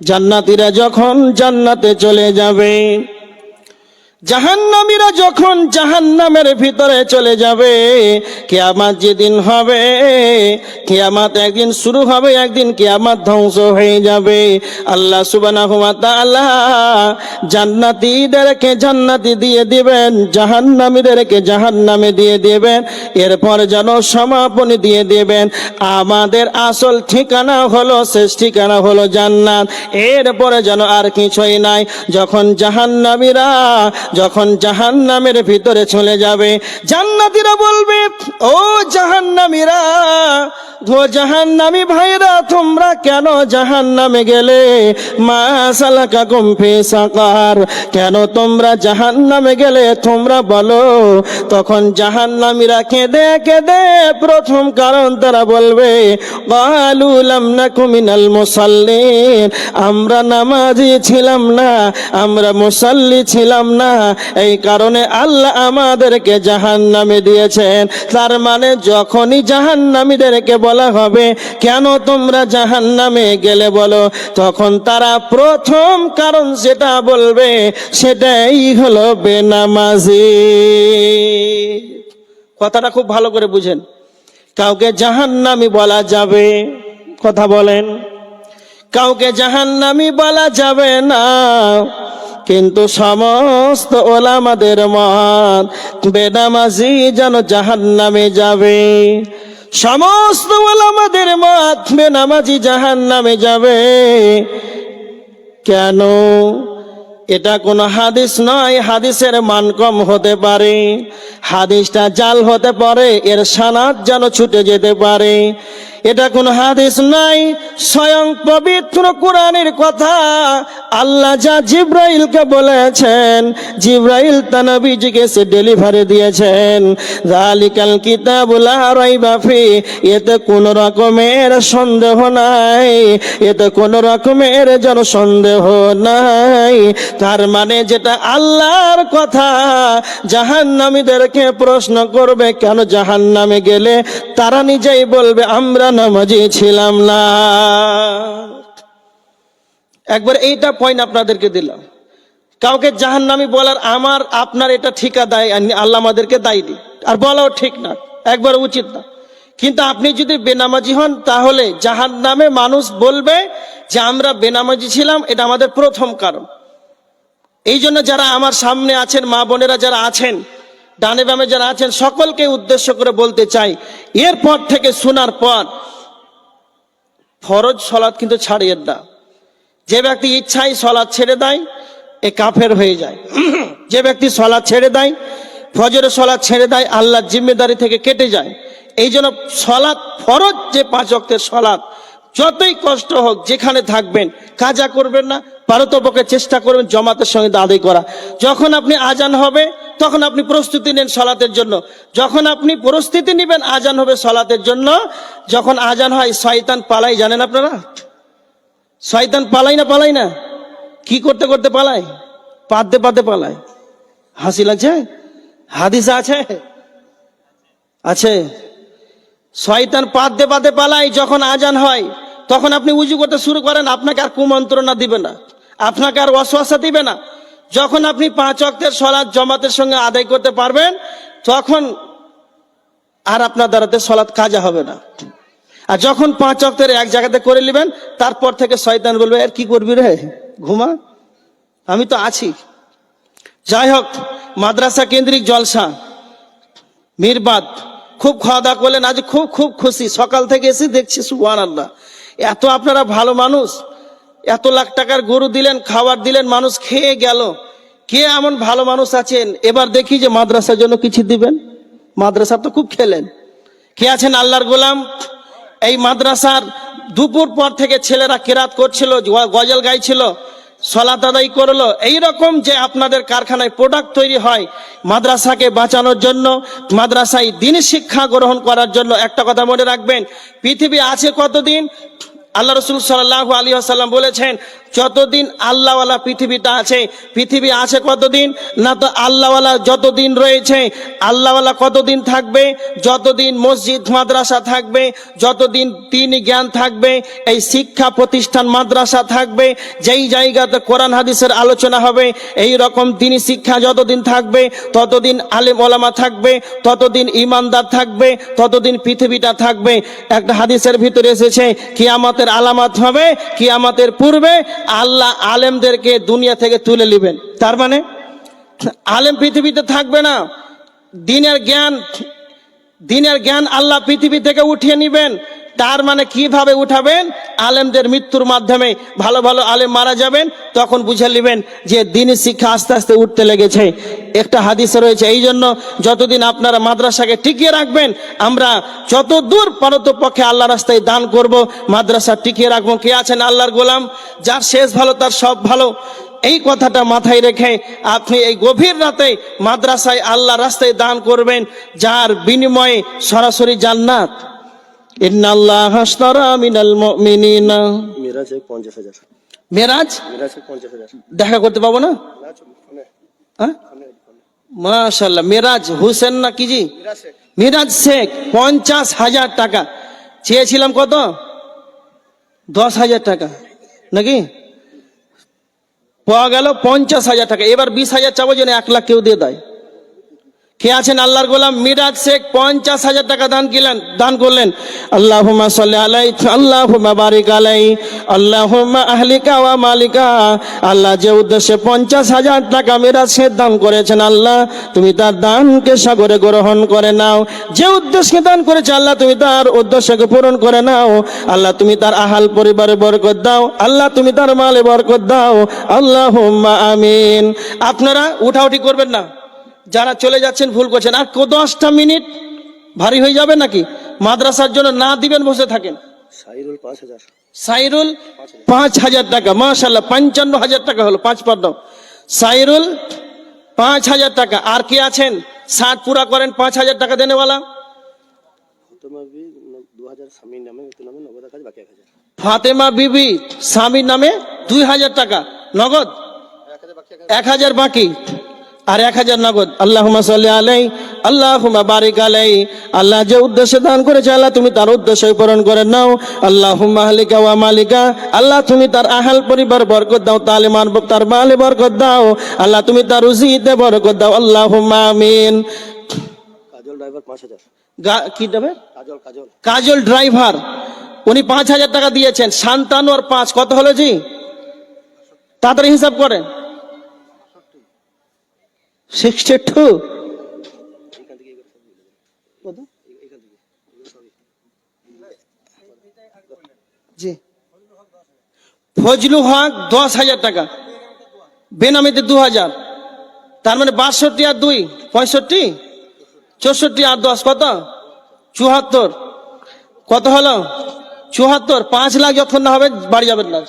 জান্নাতীরা যখন জান্নাতে চলে যাবে জাহান্নামীরা যখন জাহান্নামের ভিতরে চলে যাবে, কিয়ামাত যেদিন হবে, কিয়ামাত একদিন শুরু হবে, একদিন কিয়ামাত ধ্বংস হয়ে যাবে। আল্লাহ ওয়া তাআলা জান্নাতীদেরকে জান্নাতি দিয়ে দিবেন, জাহান্নামীদেরকে জাহান্নামে দিয়ে দিবেন, এরপর যেন সমাপনী দিয়ে দিবেন। আমাদের আসল ঠিকানা হলো, শেষ ঠিকানা হলো জান্নাত। এরপরে যেন আর কিছুই নাই। যখন জাহান্নামীরা যখন জাহান্নামের ভিতরে চলে যাবে, জান্নাতীরা বলবে, ও জাহান জাহান্নামীরা ও জাহান্নামী ভাইরা, তোমরা কেন জাহান্নামে গেলে? মা সালাকা সাকার। কেন তোমরা জাহান্নামে গেলে? তোমরা বলো। তখন জাহান জাহান্নামীরা কেঁদে কেঁদে প্রথম কারণ তারা বলবে, কালু লাম নাকু মিনাল মুসাল্লিন। আমরা নামাজি ছিলাম না, আমরা মুসাল্লি ছিলাম না এই কারণে আল্লাহ আমাদেরকে জাহান্নামে দিয়েছেন। তার মানে যখনই জাহান্নামীদেরকে বলা হবে, কেন তোমরা জাহান্নামে গেলে বলো? তখন তারা প্রথম কারণ যেটা বলবে, সেটাই হলো বেনামাজি। কথাটা খুব ভালো করে বুঝেন। কাউকে জাহান্নামি বলা যাবে, কথা বলেন। কাউকে জাহান্নামি বলা যাবে না কিন্তু সমস্ত ওলামাদের মত বেনামাজি যেন জাহান নামে যাবে। সমস্ত ওলামাদের মত বেনামাজি জাহান্নামে যাবে। কেন? এটা কোনো হাদিস নয়, হাদিসের মান কম হতে পারে। হাদিসটা জাল হতে পারে, এর সানাদ যেন ছুটে যেতে পারে। এটা কোন হাদিস নাই, স্বয়ং পবিত্র কোরআনের কথা। আল্লাহ যা জিব্রাইলকে বলেছেন, জিব্রাইল তানবীজিকে ডেলিভারি দিয়েছেন। জালিকাল কিতাবুল রাইবা ফি, এতে কোন রকমের সন্দেহ নাই, এতে কোন রকমের যেন সন্দেহ নাই। তার মানে যেটা আল্লাহর কথা, জাহান্নামীদেরকে প্রশ্ন করবে, কেন জাহান্নামে গেলে? তারা নিজেই বলবে, আমরা নামাজি ছিলাম না। একবার এইটা পয়েন্ট আপনাদেরকে দিলাম। কাউকে জাহান্নামি বলার আমার, আপনার এটা ঠিকা দেয় আল্লাহ আমাদেরকে দায়ী দিই আর বলাও ঠিক না, একবার উচিত না। কিন্তু আপনি যদি বেনামাজি হন, তাহলে জাহান নামে মানুষ বলবে যে আমরা বেনামাজি ছিলাম, এটা আমাদের প্রথম কারণ। এই জন্য যারা আমার সামনে আছেন, মা বোনেরা যারা আছেন ডানে বামে যারা আছেন, সকলকে উদ্দেশ্য করে বলতে চাই, এরপর থেকে শোনার পর ফরজ সলাদ কিন্তু ছাড়িয়ে না। যে ব্যক্তি ইচ্ছাই সলাদ ছেড়ে দেয়, এ কাফের হয়ে যায়। যে ব্যক্তি সলাদ ছেড়ে দেয়, ফজরের সলাদ ছেড়ে দেয় আল্লাহর জিম্মেদারি থেকে কেটে যায়। এই জন্য সলাদ ফরজ যে পাঁচ অক্টের সলাৎ, যতই কষ্ট হোক, যেখানে থাকবেন, কাজা করবেন না, পারতপক্ষে চেষ্টা করবেন জমাতের সঙ্গে আদায় করা। যখন আপনি আজান হবে তখন আপনি প্রস্তুতি নেন সলাতের জন্য। যখন আপনি প্রস্তুতি নেবেন, আজান হবে সলাতের জন্য। যখন আজান হয়, শয়তান পালাই, জানেন আপনারা? শয়তান পালাই না পালাই না? কি করতে করতে পালায়? পাতে পাতে পালায়। হাসি লাগছে হাদিস আছে? আছে। শয়তান পাতে পাতে পালায়, যখন আজান হয়, তখন আপনি উজু করতে শুরু করেন, আপনাকে আর কুমন্ত্রণা দিবে না। আপনাকে আর অশ্বাসা দিবে না। যখন আপনি পাঁচ অক্টের সলাদ জমাতের সঙ্গে আদায় করতে পারবেন, তখন আর আপনার দ্বারাতে সলাদ কাজা হবে না। আর যখন পাঁচ অক্টের এক জায়গাতে করে নেবেন, তারপর থেকে শয়তান বলবে আর কি করবি রে? ঘুমা? আমি তো আছি। যাই হোক, মাদ্রাসা কেন্দ্রিক জলসা, মিরবাদ, খুব খাওয়া দাওয়া করলেন, আজ খুব খুব খুশি। সকাল থেকে এসে দেখছি সুবান আল্লাহ এত আপনারা ভালো মানুষ, এত লাখ টাকার গরু দিলেন, খাবার দিলেন, মানুষ খেয়ে গেল। কে এমন ভালো মানুষ আছেন? এবার দেখি যে মাদ্রাসার জন্য কিছু দিবেন। মাদ্রাসা তো খুব খেলেন। কে আছেন আল্লাহর গোলাম? এই মাদ্রাসার দুপুর পর থেকে ছেলেরা কেরাত করছিল গজল গাইছিল, সলাত আদায় করল। এইরকম যে আপনাদের কারখানায় প্রোডাক্ট তৈরি হয় মাদ্রাসাকে বাঁচানোর জন্য, মাদ্রাসায় দিন শিক্ষা গ্রহণ করার জন্য একটা কথা মনে রাখবেন। পৃথিবী আছে কতদিন? আল্লাহ রসুল সাল্লাহ আলী আসাল্লাম বলেছেন যতদিন আল্লাহওয়ালা পৃথিবীটা আছে, পৃথিবী আছে কতদিন? না তো আল্লাহওয়ালা যতদিন রয়েছে, আল্লাহওয়ালা কতদিন থাকবে? যতদিন মসজিদ, মাদ্রাসা থাকবে, যতদিন তিন জ্ঞান থাকবে, এই শিক্ষা প্রতিষ্ঠান, মাদ্রাসা থাকবে, যেই জায়গাতে কোরআন, হাদিসের আলোচনা হবে, এই রকম দিনই শিক্ষা যতদিন থাকবে, ততদিন আলেম ওলামা থাকবে, ততদিন ইমানদার থাকবে, ততদিন পৃথিবীটা থাকবে। একটা হাদিসের ভিতরে এসেছে কি কিয়ামতের আলামত হবে, কিয়ামতের পূর্বে আল্লাহ আলেমদেরকে দুনিয়া থেকে তুলে নেবেন। তার মানে আলেম পৃথিবীতে থাকবে না। দিনের জ্ঞান দিনের জ্ঞান আল্লাহ পৃথিবী থেকে উঠিয়ে নেবেন। তার মানে কীভাবে উঠাবেন? আলেমদের মৃত্যুর মাধ্যমে ভালো ভালো আলেম মারা যাবেন, তখন বুঝে নেবেন যে দিনের শিক্ষা আস্তে আস্তে উঠতে লেগেছে। একটা হাদিসে রয়েছে এই জন্য যতদিন আপনারা মাদ্রাসাকে টিকিয়ে রাখবেন, আমরা যত দূর পারত পক্ষে আল্লাহ রাস্তায় দান করব, মাদ্রাসা টিকিয়ে রাখব। কে আছেন আল্লাহর গোলাম? যার শেষ ভালো, তার সব ভালো। এই কথাটা মাথায় রেখে আপনি এই গভীর রাতে মাদ্রাসায় আল্লাহ রাস্তায় দান করবেন, যার বিনিময়ে সরাসরি জান্নাত। ইন্নাল্লাহ হাসতারা মিনাল মুমিনিনা। মিরাজ এক পঞ্চাশ হাজার। মেরাজ? দেখা করতে পাবো না? হ্যাঁ? মাশাল্লাহ মেরাজ হুসেন না কি জি? মিরাজ শেখ পঞ্চাশ হাজার টাকা। চেয়েছিলাম কত? দশ হাজার টাকা। নাকি? পাওয়া গেল পঞ্চাশ হাজার টাকা। এবার বিশ হাজার চাবো যেন এক লাখ কেউ দিয়ে দেয়। কে আছেন আল্লাহর গোলাম? মিরাজ শেখ, পঞ্চাশ হাজার টাকা দান কিলেন, দান করলেন। আল্লাহুম্মা সাল্লি আলাই আল্লাহুম্মা বারিক আলাই, আল্লাহুম্মা আহলিকা ওয়া মালিকা। আল্লাহ যে উদ্দেশ্যে পঞ্চাশ হাজার টাকা মিরাজ শেখ দান করেছেন, আল্লাহ তুমি তার দানকে সাগরে গ্রহণ করে নাও। যে উদ্দেশ্যে দান করেছে, আল্লাহ তুমি তার উদ্দেশ্যকে পূরণ করে নাও। আল্লাহ তুমি তার আহাল পরিবারে বরকত দাও। আল্লাহ তুমি তার মালে বরকত দাও। আল্লাহুম্মা আমিন। আপনারা উঠাউঠি করবেন না। যারা চলে যাচ্ছেন ভুল করছেন। আর কো দশটা মিনিট ভারী হয়ে যাবে নাকি? মাদ্রাসার জন্য না দিবেন বসে থাকেন। সাইরুল পাঁচ হাজার। পাঁচ টাকা মাশাল্লাহ পঞ্চান্ন হাজার টাকা হলো পাঁচ পদ্ম সাইরুল পাঁচ হাজার টাকা। আর কে আছেন? ষাট পুরা করেন পাঁচ হাজার টাকা দেনেওয়ালা। ফাতেমা বিবি স্বামীর নামে দুই হাজার টাকা। নগদ? এক হাজার বাকি। আর এক হাজার নগদ। আল্লাহ আলাই আল্লাহ বারিক আলাই আল্লাহ যে উদ্দেশ্যে দান করেছে আল্লাহ তুমি তার উদ্দেশ্য পূরণ করে নাও। আল্লাহ মালিকা ওয়া মালিকা আল্লাহ তুমি তার আহাল পরিবার বরকত দাও তালিমান তার মালে বরকত দাও। আল্লাহ তুমি তার রুজিতে বরকত দাও। আল্লাহ আমিন। কাজল ড্রাইভার পাঁচ হাজার। গা- কি দেবে কাজল কাজল। কাজল ড্রাইভার উনি পাঁচ হাজার টাকা দিয়েছেন। শান্তানু আর পাঁচ। কত হলো জি? তাড়াতাড়ি হিসাব করেন। Sixty two. জি। ফজলু হক দশ হাজার টাকা। বেনামিতে দু হাজার তার মানে বাষট্টি আর দুই, পঁয়ষট্টি? চৌষট্টি আর দশ, কত? চুয়াত্তর। কত হলো? চুহাত্তর পাঁচ লাখ যতক্ষণ না হবে, বাড়ি যাবেন না।